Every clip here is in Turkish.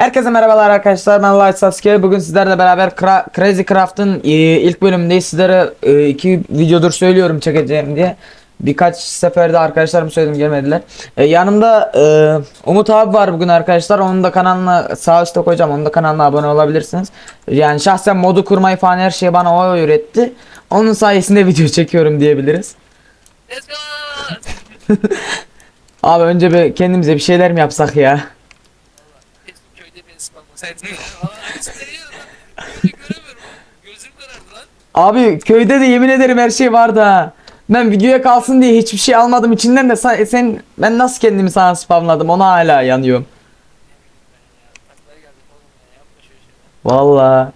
Herkese merhabalar arkadaşlar. Ben Light Sasuke. Bugün sizlerle beraber Cra- Crazy Craft'ın e, ilk bölümündeyiz sizlere e, iki videodur söylüyorum çekeceğim diye. Birkaç seferde arkadaşlarım söyledim gelmediler. E, yanımda e, Umut abi var bugün arkadaşlar. Onun da kanalına sağ üstte koyacağım. Onun da kanalına abone olabilirsiniz. Yani şahsen modu kurmayı falan her şeyi bana o öğretti. Onun sayesinde video çekiyorum diyebiliriz. Let's go. abi önce bir kendimize bir şeyler mi yapsak ya Biz köyde beni spamlasaydın ya. Valla açıkları yiyorum lan. Böyle göremiyorum. Gözüm karardı Abi köyde de yemin ederim her şey vardı ha. Ben videoya kalsın diye hiçbir şey almadım içinden de sen, sen ben nasıl kendimi sana spamladım ona hala yanıyorum. Valla.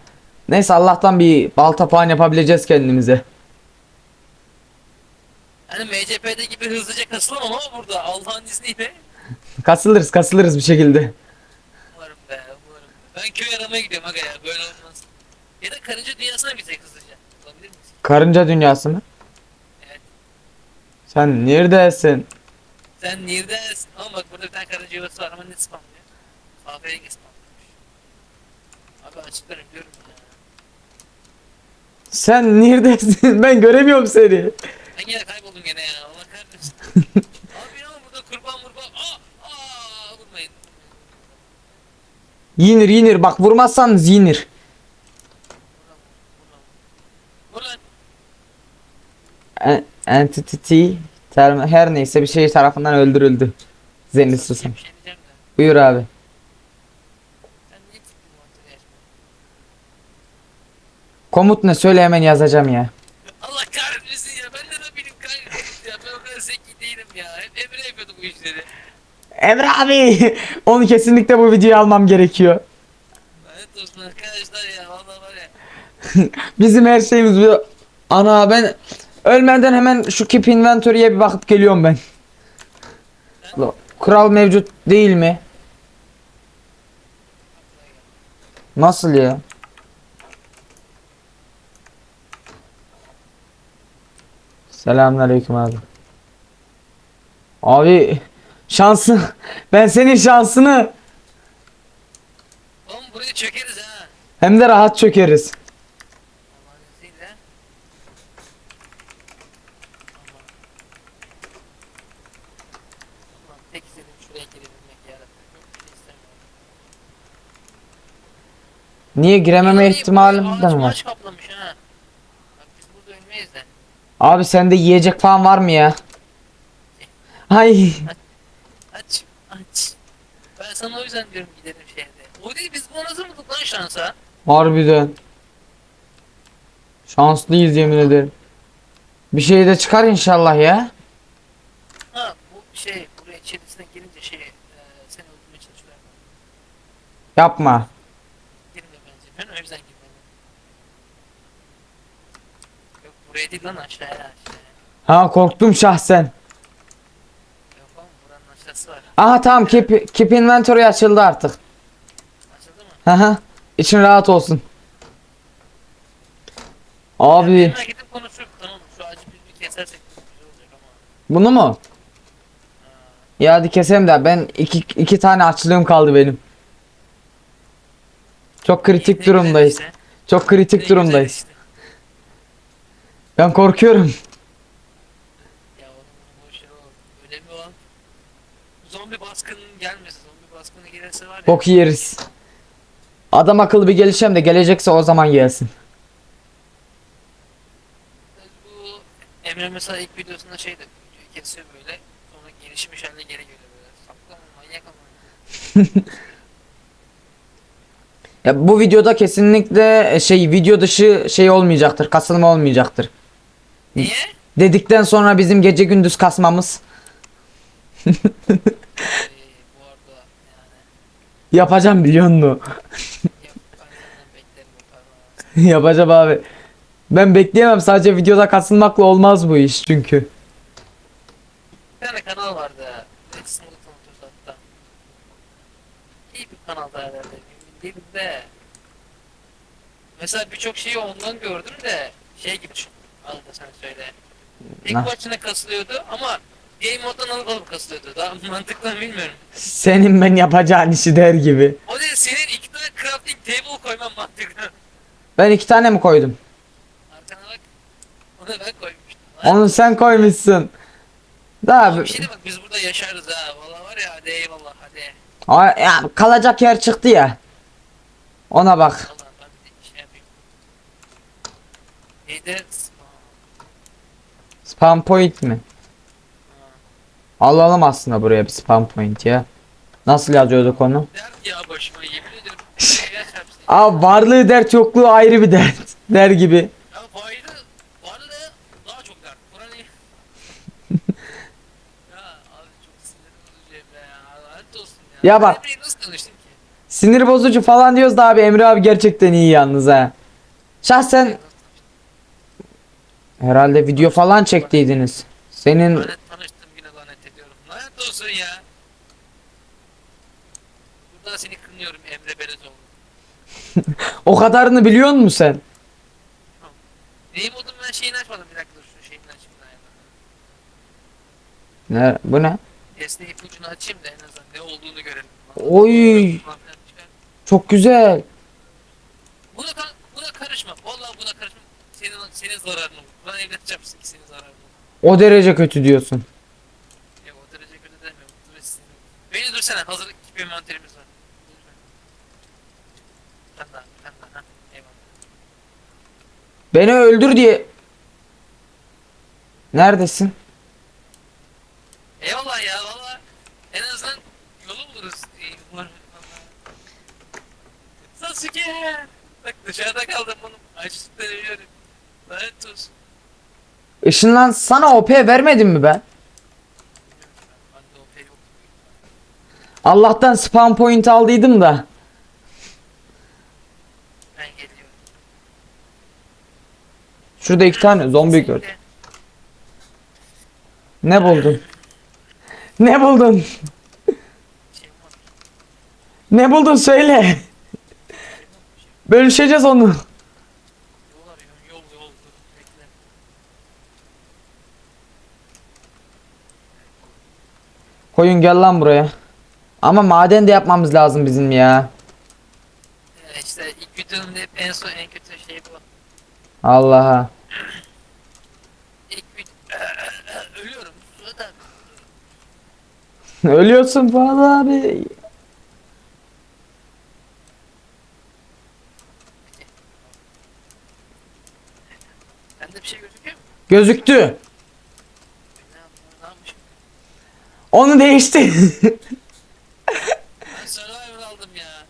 Neyse Allah'tan bir balta puan yapabileceğiz kendimize. Hani MCP'de gibi hızlıca kasılamam ama burada Allah'ın izniyle. Kasılırız kasılırız bir şekilde. Ben köy aramaya gidiyorum aga ya böyle olmaz. Ya da karınca dünyasına gitsek hızlıca. Olabilir miyiz? Karınca dünyası mı? Evet. Sen neredesin? Sen neredesin? Ama bak burada bir tane karınca yuvası var ama ne spamlıyor? AF'ye spamlıyormuş. Abi açıklarım biliyorum ya. Sen neredesin? Ben göremiyorum seni. Ben yine kayboldum gene ya. Allah kahretsin. Abi ama burada kurban murban. Aa! Aa! Vurmayın. Yinir yinir bak vurmazsanız. En- Entity her neyse bir şey tarafından öldürüldü. Diyeceğim de. Buyur abi. Komut ne söyle hemen yazacağım ya. Allah kahretmesin ya. Ben de ne bileyim kanka. Ya ben o kadar zeki değilim ya. Hep Emre yapıyordu bu işleri. Emre abi onu kesinlikle bu videoya almam gerekiyor. Lanet olsun arkadaşlar ya. Valla var ya. Bizim her şeyimiz bu. Ana ben ölmeden hemen şu keep inventory'ye bir bakıp geliyorum ben. Lo- Kural mevcut değil mi? Nasıl ya? Selamünaleyküm abi. Abi şansın ben senin şansını Oğlum burayı çökeriz ha. hem de rahat çökeriz. Allah'ın izniyle. Aman. Ulan tek istediğim şuraya girebilmek yarabbim. Yok bir şey istemiyorum. Niye girememe Burayı- ihtimalim de ağaç mi var? maaş kaplamış ha. Bak biz burada ölmeyiz de. Abi sende yiyecek falan var mı ya? Ay. Ben sana o yüzden diyorum gidelim şehre. O değil biz bu nasıl bulduk lan şansa? harbiden. Şanslıyız yemin ederim. Bir şey de çıkar inşallah ya. Ha bu şey buraya içerisine girince şey e, seni öldürmeye çalışıyorlar. Yapma. Girme bence. Ben o yüzden girmedim. Yok buraya değil lan aşağıya aşağıya. Ha korktum şahsen. Aşağısı var. Aha tamam keep, keep inventory açıldı artık. Açıldı mı? Haha. İçin rahat olsun. Abi Yanına gidip konuşup tamam şu ağacı biz bir kesersek bunu mu? Ya hadi keselim de ben iki, iki tane açlığım kaldı benim. Çok kritik İyi, durumdayız. işte. Çok kritik güzel durumdayız. işte. Ben korkuyorum. Ya oğlum boş ver oğlum. Önemli olan zombi baskının gelmesi. Zombi baskını gelirse var ya. Bok yeriz. Adam akıllı bir gelişem de gelecekse o zaman gelsin. Bu Emre mesela ilk videosunda şey dedi. Videoyu kesiyor böyle. Sonra gelişmiş haline geri geliyor böyle. Sapla mı manyak ama. Ya bu videoda kesinlikle şey video dışı şey olmayacaktır. Kasılma olmayacaktır. Niye? Dedikten sonra bizim gece gündüz kasmamız bu arada yani. yapacağım biliyor musun? Yapacağım abi. Ben bekleyemem sadece videoda kasılmakla olmaz bu iş çünkü. Bir tane kanal vardı. Singleton Tours hatta. İyi bir kanalda herhalde. Değilim de. Mesela birçok şeyi ondan gördüm de şey gibi düşün. Al da sen söyle. Tek başına kasılıyordu ama game moddan alıp alıp kasılıyordu. Daha mantıklı mı bilmiyorum. Senin ben yapacağın işi der gibi. O değil senin crafting table koymam mantıklı. Ben iki tane mi koydum? Arkana bak. Onu ben koymuştum. Onu sen koymuşsun. Daha Abi bir şey de bak biz burada yaşarız ha. Valla var ya hadi eyvallah hadi. Ay, ya, kalacak yer çıktı ya. Ona bak. Valla ben bir şey yapayım. Neydi? Spam point mi? Alalım aslında buraya bir spam point ya. Nasıl yazıyorduk onu? Dert ya başıma yemin ediyorum. Abi varlığı dert yokluğu ayrı bir dert. Der gibi. Ya varlığı, varlığı daha çok dert. Kur'an iyi. ya abi çok sinir bozucu Emre ya. Lanet olsun ya. Ya bak. Ben Emre'yle nasıl tanıştın ki? Sinir bozucu falan diyoruz da abi Emre abi gerçekten iyi yalnız ha. Şahsen herhalde video falan çektiydiniz. Senin Lanet tanıştım yine lanet ediyorum. Lanet olsun ya. Buradan seni kınıyorum Emre Belezoğlu. o kadarını biliyor musun sen? Neyim oldum ben şeyini açmadım bir dakika dur şu şeyini açayım daha Ne bu ne? Esne ipucunu açayım da en azından ne olduğunu görelim. Oy. Çok güzel. Buna, buna karışma. Vallahi buna karışma. Senin, senin zararın olur. Bana evlat çarpsın ki senin zararın olur. O derece kötü diyorsun. Ya o derece kötü demiyorum. Dur sinir. Dursana. Hazırlık gibi envanterimiz var. Daha. Daha. Ha. Eyvallah. Beni öldür diye. Neredesin? Eyvallah ya valla. En azından yolu buluruz. İyi, umarım. Sasuke! Bak dışarıda kaldım bunu. Açlıktan ölüyorum. Lanet olsun. Işınlan sana OP vermedim mi ben? Bende o pey yok. Allah'tan spam point aldıydım da. Ben geliyorum. Şurada iki tane zombi gördüm. Ne buldun? Ne buldun? Şey. Ne buldun söyle. Bölüşeceğiz onu. Koyun gel lan buraya. Ama maden de yapmamız lazım bizim ya. Ee, işte ilk videonun hep en son en kötü şey bu. Allah'a. İlk video... Ölüyorum. Zaten. Ölüyorsun Fuat abi. Bende bir şey gözüküyor mu? Gözüktü. Ne yaptım? Ne yapmışım? Onu değişti. Ben Survivor aldım ya.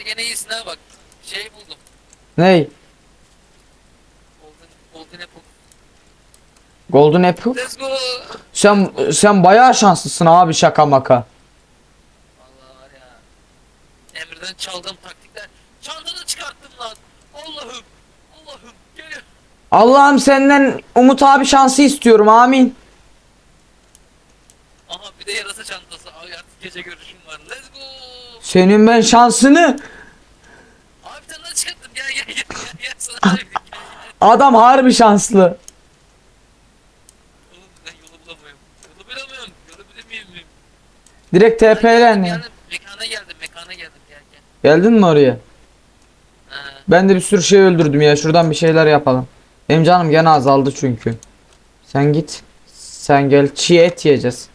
Hadi gene iyisin ha bak. Şey buldum. Ney? Golden, Golden Apple. Golden Apple. Let's go. Sen sen bayağı şanslısın abi şaka maka. Vallahi var ya. Emre'den çaldığım taktikler. Çantanı çıkarttım lan. Allah'ım. Allah'ım. Geliyor. Allah'ım senden Umut abi şansı istiyorum amin. Aha bir de yarasa çantası. Ay artık gece go. Senin ben şansını. Abi gel sana gel. Adam harbi şanslı. Direkt TP'len ya. geldim. Mekana geldim. Mekana geldim. Gel gel. Geldin mi oraya? Ha. Ben de bir sürü şey öldürdüm ya. Şuradan bir şeyler yapalım. Benim canım gene azaldı çünkü. Sen git. Sen gel. Çiğ et yiyeceğiz.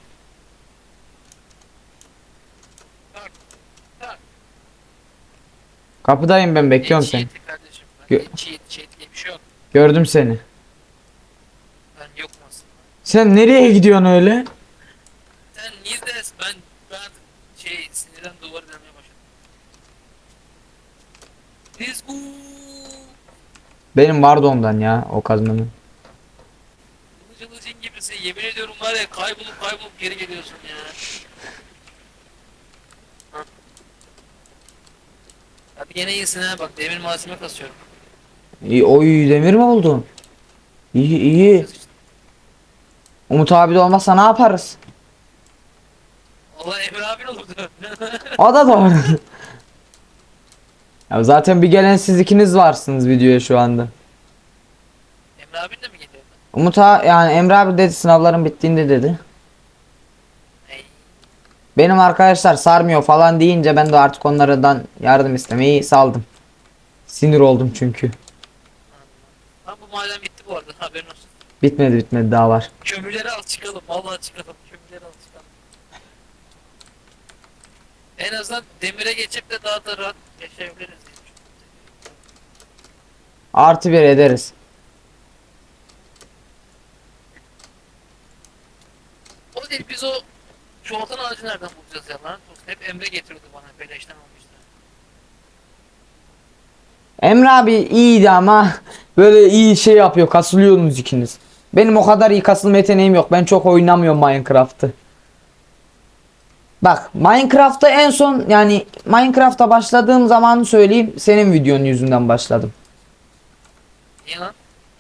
Kapıdayım ben bekliyorum seni. çiğ eti kardeşim. Ben Gö- diye bir şey yok. Gördüm seni. Ben yokum aslında. Sen nereye gidiyorsun öyle? Sen Nizdes ben ben artık şey sinirden duvar delmeye başladım. Let's go. Benim vardı ondan ya o kazmanın. Cin gibisin yemin ediyorum var ya kaybolup kaybolup geri geliyorsun ya. Hı. Abi gene iyisin ha bak demir malzeme kasıyorum. İyi, oy demir mi buldun? İyi iyi. Umut abi de olmazsa ne yaparız? Allah Emre abin olurdu. O da doğru. ya zaten bir gelen siz ikiniz varsınız videoya şu anda. Emre abin de mi geliyor? Umut ha- yani Emre abi dedi sınavların bittiğinde dedi. Benim arkadaşlar sarmıyor falan deyince ben de artık onlardan yardım istemeyi saldım. Sinir oldum çünkü. Ama bu maden bitti bu arada haberin olsun. Bitmedi bitmedi daha var. Kömürleri al çıkalım. Vallahi çıkalım. Kömürleri al çıkalım. En azından demire geçip de daha da rahat yaşayabiliriz. Artı bir ederiz. O değil biz o çuvaltan ağacı nereden bulacağız ya lan? Hep Emre getiriyordu bana beleşten almıştı. Emre abi iyiydi ama böyle iyi şey yapıyor kasılıyorsunuz ikiniz. Benim o kadar iyi kasılma yeteneğim yok. Ben çok oynamıyorum Minecraft'ı. Bak Minecraft'ta en son yani Minecraft'a başladığım zamanı söyleyeyim senin videonun yüzünden başladım. Niye lan?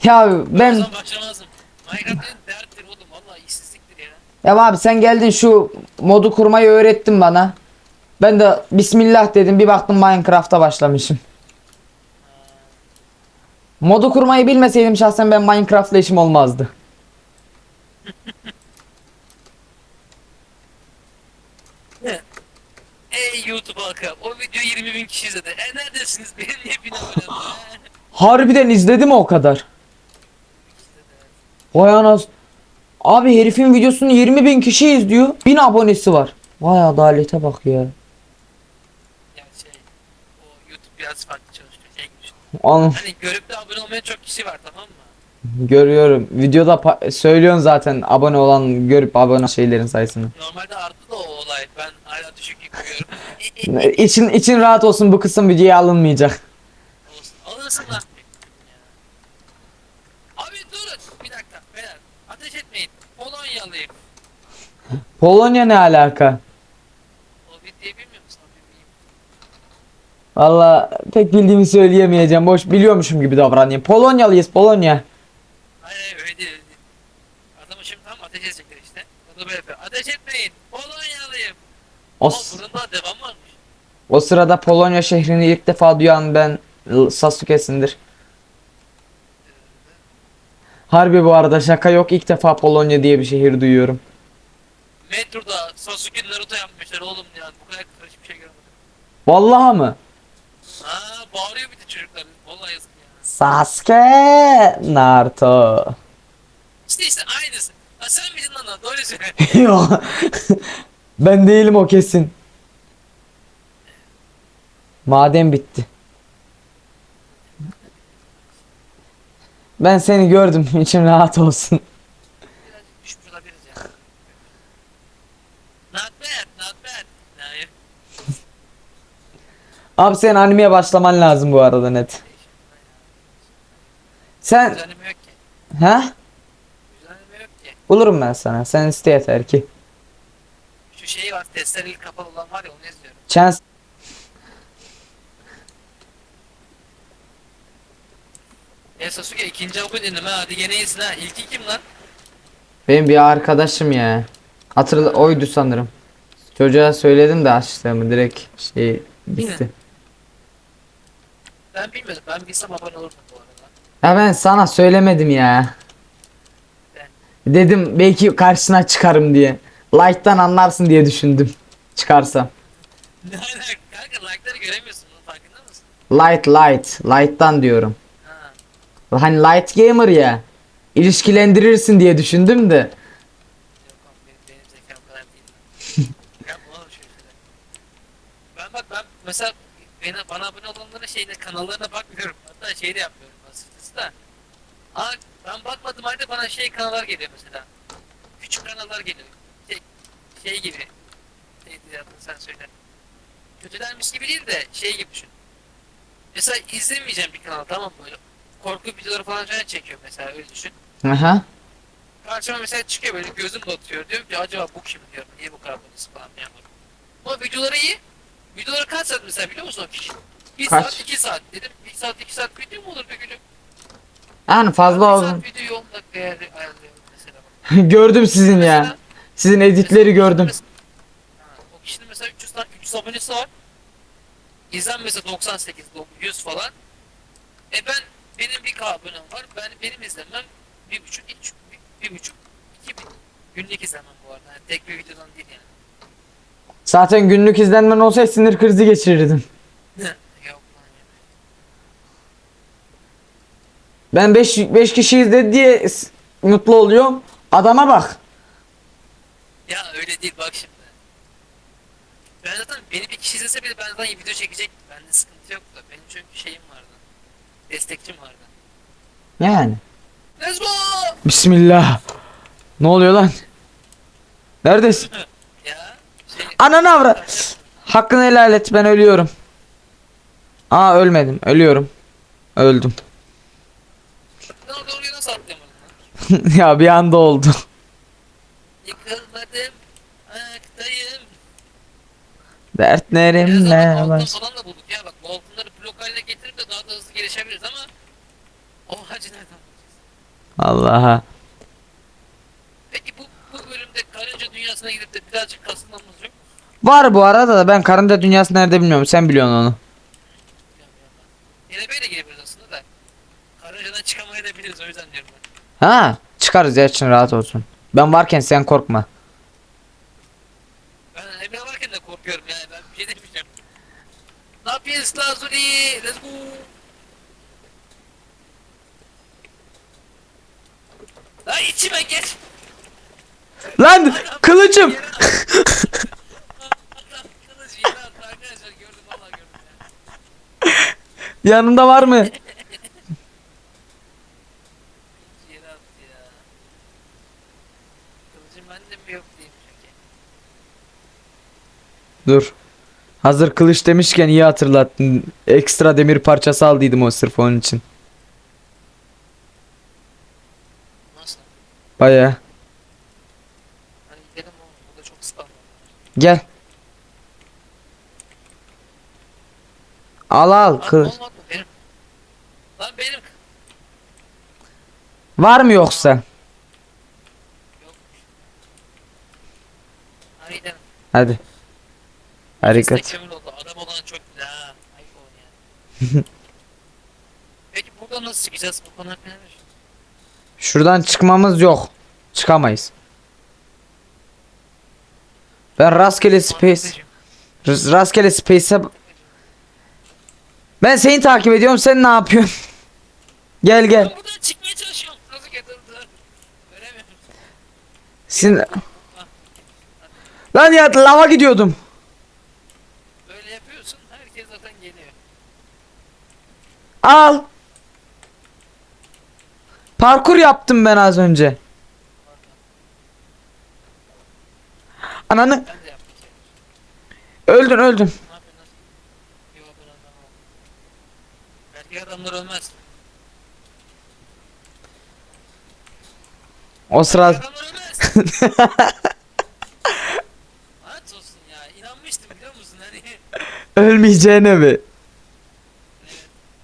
Ya Ben... zaman başlamazdım. Minecraft dedim derttir oğlum valla işsizliktir ya. abi sen geldin şu modu kurmayı öğrettin bana. Ben de Bismillah dedim bir baktım Minecraft'a başlamışım. Modu kurmayı bilmeseydim şahsen ben Minecraft'la işim olmazdı. Ey YouTube halkı o videoyu 20 bin kişi izledi. E neredesiniz? Benim niye bin abonem? Harbiden izledi mi o kadar? Vay anas. Abi herifin videosunu 20 bin kişi izliyor. 1000 abonesi var. Vay adalete bak ya. Ya şey o YouTube biraz farklı çalışıyor. Şey Hani görüp de abone olmayan çok kişi var tamam mı? görüyorum. Videoda söylüyorsun zaten abone olan görüp abone şeylerin sayısını. Normalde arttı da o olay. Ben hala düşük yıkıyorum. için için rahat olsun bu kısım videoya alınmayacak. Olsun. Alırsın lan. Abi durun. Bir dakika. Beyler. Ateş etmeyin. Polonyalıyım. Polonya ne alaka? O videoyu bilmiyor musun? Valla pek bildiğimi söyleyemeyeceğim. Boş biliyormuşum gibi davranayım. Polonyalıyız Polonya. Hayır öyle değil. Adamı şimdi tam ateş edecekler işte. O da böyle yapıyor. Ateş etmeyin. Polonyalıyım. O, s- bunun daha devam varmış. o sırada Polonya şehrini ilk defa duyan ben L- Sasuke'sindir. Harbi bu arada şaka yok ilk defa Polonya diye bir şehir duyuyorum. Metroda Sasuke Naruto yapmışlar oğlum ya. Bu kadar karışık bir şey görmedim. Vallahi mı? Ha bağırıyor bir de çocuklar. Vallahi yazık ya. Sasuke Naruto. İşte işte aynısı. Ha sen miydin lan o? Doğru söyle. Yok. ben değilim o kesin. Maden bitti. Ben seni gördüm. İçim rahat olsun. Birazcık düşmüş olabiliriz ya. Not bad, not bad. Hayır. Abi senin animeye başlaman lazım bu arada net. Sen Güzel anime yok ki. ha? Güzel anime yok ki. Bulurum ben sana. Sen iste yeter ki. Şu şeyi var, testereli kapalı olan var ya onu izliyorum. Chance E Sasuke ikinci avı dinleme hadi gene iyisin ha. İlki kim lan? benim bir arkadaşım ya. Hatırla oydu sanırım. Çocuğa söyledim de açtığımı direkt şey bitti. Ben bilmiyordum. Ben bilsem abone olurdum bu arada. Ya ben sana söylemedim ya. Dedim belki karşısına çıkarım diye. Light'tan anlarsın diye düşündüm. Çıkarsam. Ne alaka? Kanka like'ları göremiyorsun farkında mısın? Light light. Light'tan diyorum. Ha. Hani light gamer ya. İlişkilendirirsin diye düşündüm de. Ben bak ben mesela bana, bana abone olanların şeyine kanallarına bakmıyorum. Hatta şey de yapmıyorum açıkçası da. Aa, ben bakmadım halde bana şey kanallar geliyor mesela. Küçük kanallar geliyor. Şey, şey gibi. Neydi adını sen söyle. Kötülenmiş gibi değil de şey gibi düşün. Mesela izlemeyeceğim bir kanal tamam mı. Korku videoları falan filan çekiyor mesela öyle düşün. Aha. Karşıma mesela çıkıyor böyle gözüm batıyor. Diyorum ki acaba bu kim diyorum. Niye bu kadar bunu spamlayamadım. Ama videoları iyi. Videoları kaç saat mesela biliyor musun o kişi? Bir Kaç? saat iki saat dedim. Bir saat iki saat video mu olur bir gülüm? Yani fazla bir saat videoyu 10 dakikaya ayarlıyorum mesela. gördüm sizin ya. Mesela- Sizin editleri gördüm. Mesela- Ha, o kişinin mesela 300 tane 300 abonesi var. İzlenmesi 98 100 falan. E ben benim bir abonem var. Ben benim izlemem bir buçuk, iki, bir, bir buçuk, iki bin. Günlük izlemem bu arada. Yani tek bir videodan değil yani. Zaten günlük izlenmen olsaydı sinir krizi. Yok lan ya. Ben 5 5 kişi izledi diye s- mutlu oluyorum. Adama bak. Ya öyle değil bak şimdi. Ben zaten beni bir kişi izlese bile ben zaten video çekecektim. Bende sıkıntı yoktu. Benim çünkü şeyim. Destekçim vardı. Yani. Let's go! Bismillah. Ne oluyor lan? Neredesin? Ya şey... Ananı avra. Hakkını helal et ben ölüyorum. Aa ölmedim. Ölüyorum. Öldüm. Oraya nasıl lan? ya bir anda oldu. Yıkılmadım. Ayaktayım. Dertlerimle Biraz altın baş. falan da bulduk ya bak bu altınları blok haline getirip hızlı gelişebiliriz ama o hacı nereden bulacağız? Allah'a. Peki bu, bu bölümde karınca dünyasına gidip de birazcık kasılmamız yok? Var bu arada da ben karınca dünyası nerede bilmiyorum. Sen biliyorsun onu. Yine böyle girebiliriz aslında da. Karıncadan çıkamayabiliriz o yüzden diyorum ben. Ha, çıkarız ya için rahat olsun. Ben varken sen korkma. Ben Emre varken de korkuyorum yani ben bir şey demeyeceğim. Ne yapıyorsun Lazuli? Let's go. Lan içime geç. Lan kılıcım. Yere at. Adam kılıç yere attı arkadaşlar gördüm valla gördüm ya. Yanında var mı? Dur. Hazır kılıç demişken iyi hatırlattın. Ekstra demir parçası aldıydım o sırf onun için. Nasıl? Baya. Hani gidelim oğlum burada çok spam var. Gel. Al al Lan kılıç. olmadı mı benim? Lan benim Var mı yoksa? Hadi gidelim. Hadi. Harika. İkisi de kömür oldu. Adam olan çok ha. Ayıp yani. Peki buradan nasıl çıkacağız bu konu hakkında ne düşünüyorsun? Şuradan çıkmamız yok. Çıkamayız. Ben rastgele space rastgele space'e Ben seni takip ediyorum. Sen ne yapıyorsun? gel gel. Ben buradan çıkmaya çalışıyorum. Nasıl getirdi? Göremiyorum. Sin Lan ya lava gidiyordum. Böyle yapıyorsun herkes zaten geliyor. Al. Parkur yaptım ben az önce. Ananı öldün öldün. Adamlar ölmez. O sıra adamlar ölmez. Aç olsun ya. İnanmıştım biliyor musun? Hani ölmeyeceğine mi?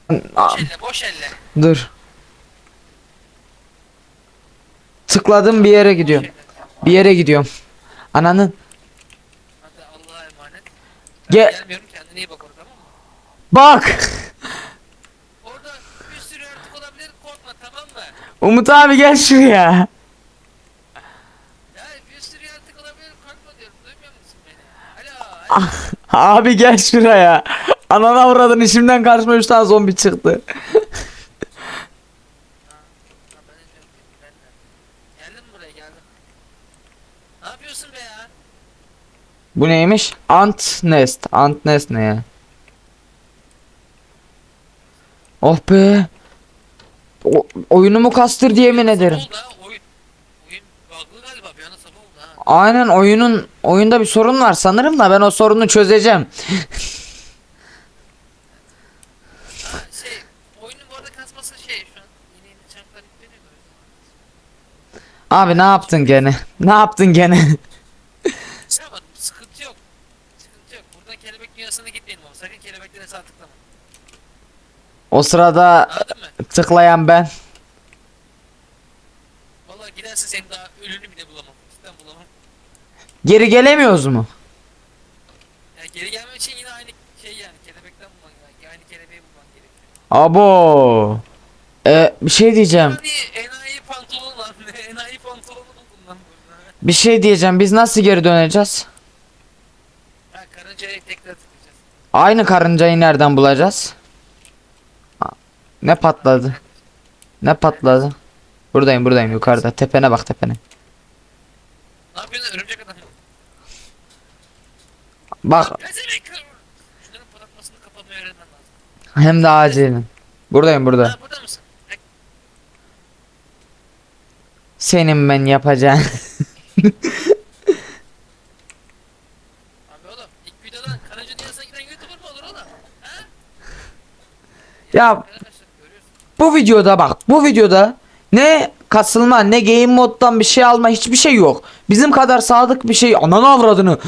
boş elle boş elle. Dur. Tıkladım bir yere gidiyorum. Bir yere gidiyorum. Ananın. Allah'a emanet. Ge- Gelmiyorum kendine iyi bak orada tamam mı? Bak. Orada bir sürü yaratık olabilir korkma tamam mı? Umut abi gel şuraya. Ya bir sürü yaratık olabilir korkma diyorum duymuyor musun beni? Alo alo. Abi gel şuraya. Anana uğradın işimden karşıma 3 tane zombi çıktı. Ha, ben de diyorum ki, ben de. Geldim buraya geldim. Ne yapıyorsun be ya? Bu neymiş? Ant nest. Ant nest ne ya? Oh be. O, oyunumu kastır diye yemin ederim. Aynen oyunun oyunda bir sorun var sanırım da ben o sorunu çözeceğim. şey şey. Abi ne yaptın gene? Ne yaptın gene? Şey yapmadım sıkıntı yok. Sıkıntı yok. Buradan kelebek dünyasına gitmeyelim ama sakın kelebeklere sağ tıklama. O sırada tıklayan ben. Valla giderse senin daha ölünü bile bulamam. Cidden bulamam. Geri gelemiyoruz mu? Yani geri gelmem için yine aynı şey yani kelebekten bulman gerekiyor. Aynı kelebeği bulman gerekiyor. Abo. E, bir şey diyeceğim. Hani enayi pantolon Bir şey diyeceğim. Biz nasıl geri döneceğiz? Ha karıncaya tekrar tıklayacağız. Aynı karıncayı nereden bulacağız? Ne patladı? Ne patladı? Buradayım buradayım yukarıda. Tepene bak tepene. Ne yapıyorsun örümcek adam? Bak Pezevenk! Şunların patlatmasını kapatmayı öğrenmen lazım. hem de acilen. Buradayım burada. Ha burada mısın? Ha, Senin ben yapacağım. Abi oğlum ilk videodan karınca dünyasına giden YouTuber mı olur oğlum? Ha? ya. Bu videoda bak bu videoda ne kasılma ne game moddan bir şey alma hiçbir şey yok. Bizim kadar sadık bir şey ananı avradını. Emre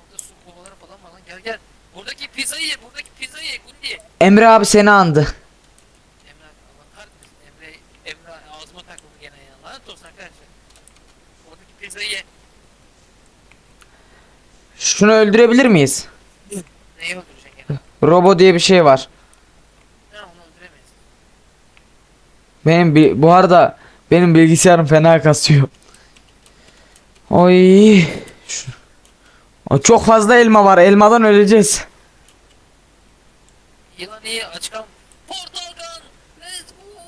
burada su kovaları falan var lan gel gel. Buradaki pizzayı ye buradaki pizzayı ye Gundi. Emre abi seni andı. Emre Allah kahretmesin Emre Emre ağzıma takıldı gene ya. Lanet olsun arkadaşlar. Buradaki pizzayı ye. Şunu öldürebilir miyiz? Neyi öldüreceksin gene? Robo diye bir şey var. Ha onu öldüremeyiz. Benim bu arada benim bilgisayarım fena kasıyor. Oy. Çok fazla elma var. Elmadan öleceğiz. Yılan iyi aç kal. Portal gun. Let's go.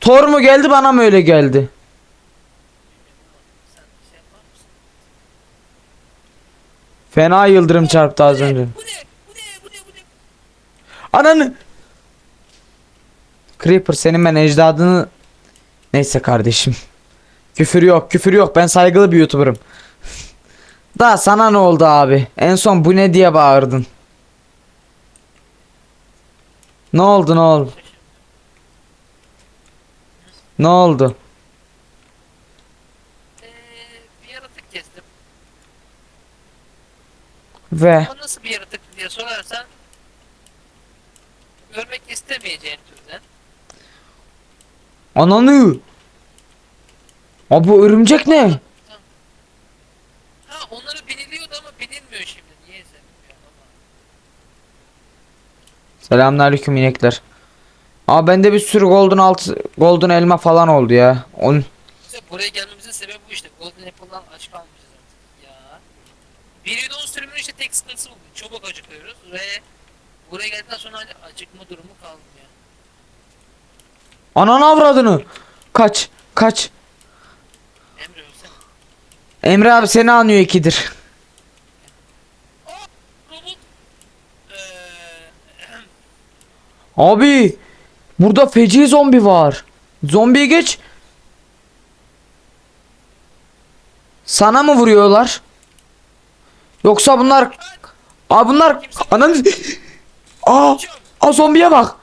Thor mu geldi bana mı öyle geldi? Fena yıldırım çarptı az önce. Bu ne? Bu ne? Bu ne? Bu ne? Ananı. Creeper senin ben ecdadını... Neyse kardeşim. Küfür yok küfür yok ben saygılı bir youtuberım. Da sana ne oldu abi? En son bu ne diye bağırdın. Ne oldu ne oldu? Ne oldu? Eee bir yaratık kestim. Ve Ama nasıl bir yaratık diye sorarsan görmek istemeyeceğin türden. Ananı. Abi bu örümcek ne? Ha onları biniliyordu ama binilmiyor şimdi. Niyeyse. Selamünaleyküm inekler. Aa bende bir sürü golden altı golden elma falan oldu ya. On İşte buraya gelmemizin sebebi bu işte. Golden Apple'dan aç kalmayacağız artık. Ya. Bir yudon sürümünün işte tek sıkıntısı bu. Çabuk acıkıyoruz ve buraya geldikten sonra hani acıkma durumu kalmıyor. Ananı avradını. Kaç kaç. Emre ölsene. Emre abi seni anıyor ikidir. Abi burada feci zombi var. Zombiye geç. Sana mı vuruyorlar? Yoksa bunlar Aa bunlar ananı Aa, aa zombiye bak.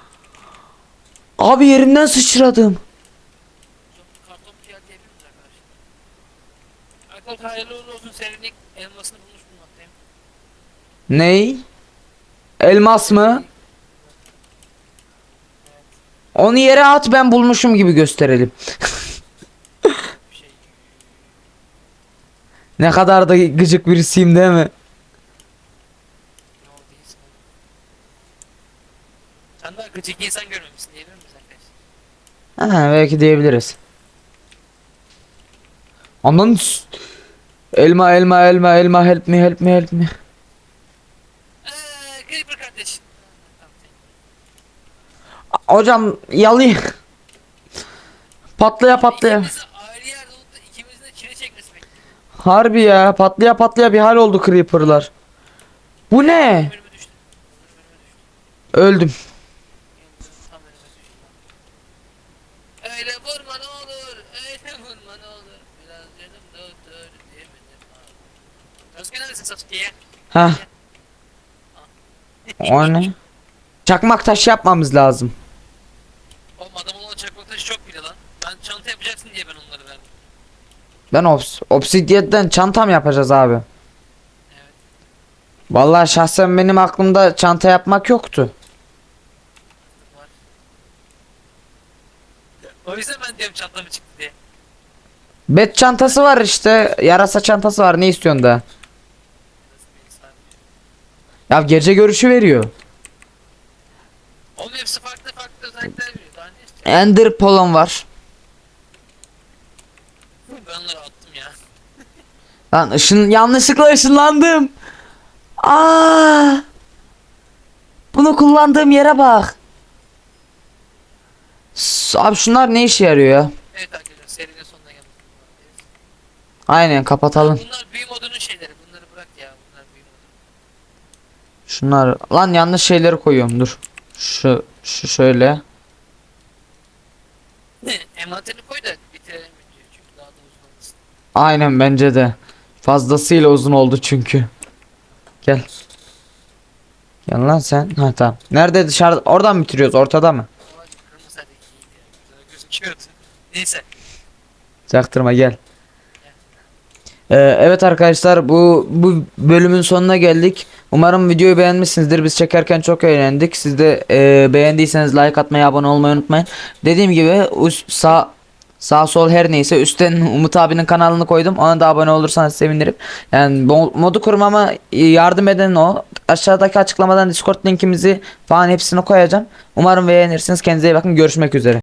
Abi yerimden sıçradım. Arkadaşlar hayırlı olsun serinin elmasını bulmuş bulmaktayım. Ney? Elmas mı? Onu yere at ben bulmuşum gibi gösterelim. Ne kadar da gıcık birisiyim değil mi? Sen daha gıcık insan görmemişsin? Ha, belki diyebiliriz. Aman s- Elma elma elma elma help me help me help me. Eee Creeper kardeş. Hocam yalayı. Patlaya patlaya. Harbi ya patlaya patlaya bir hal oldu creeper'lar. Bu ne? Öldüm. Öyle vurma ne olur. Öyle vurma ne olur. Biraz canım doktor diyemedim. Sasuke neredesin Sasuke'ye? Ha. O ne? Çakmak taşı yapmamız lazım. Oğlum adam olan çakmak taşı çok bile lan. Ben çanta yapacaksın diye ben onları verdim. Ben obs obsidyetten çantam yapacağız abi. Evet. Vallahi şahsen benim aklımda çanta yapmak yoktu. Var. O yüzden ben diyorum çanta mı çıktı diye. Bet çantası var işte. Yarasa çantası var. Ne istiyorsun da? Ya gece görüşü veriyor. Oğlum hepsi farklı farklı özellikler veriyor. Daha ne istiyorsun? Ender polon var. ben onları attım ya. Lan ışın yanlışlıkla ışınlandım. Aa! Bunu kullandığım yere bak. S- Abi şunlar ne işe yarıyor ya? Evet arkadaşlar serinin sonuna geldik. Aynen kapatalım. Bunlar büyü modunun şeyleri. Bunları bırak ya. Bunlar büyü modu. Şunlar lan yanlış şeyleri koyuyorum dur. Şu şu şöyle. Envanterini koy da bitirelim videoyu çünkü daha da uzun olmasın. Aynen bence de. Fazlasıyla uzun oldu çünkü. Gel. Gel lan sen. Ha tamam. Nerede dışarıda? Oradan mı bitiriyoruz? Ortada mı? Ama kırmızı hadi iyiydi ya. Neyse. Çaktırma gel. Ee, evet arkadaşlar bu bu bölümün sonuna geldik. Umarım videoyu beğenmişsinizdir. Biz çekerken çok eğlendik. Siz de e, beğendiyseniz like atmayı, abone olmayı unutmayın. Dediğim gibi us- sağ sağ sol her neyse üstten Umut abinin kanalını koydum. Ona da abone olursanız sevinirim. Yani modu kurmama yardım eden o. Aşağıdaki açıklamadan Discord linkimizi falan hepsini koyacağım. Umarım beğenirsiniz. Kendinize iyi bakın. Görüşmek üzere.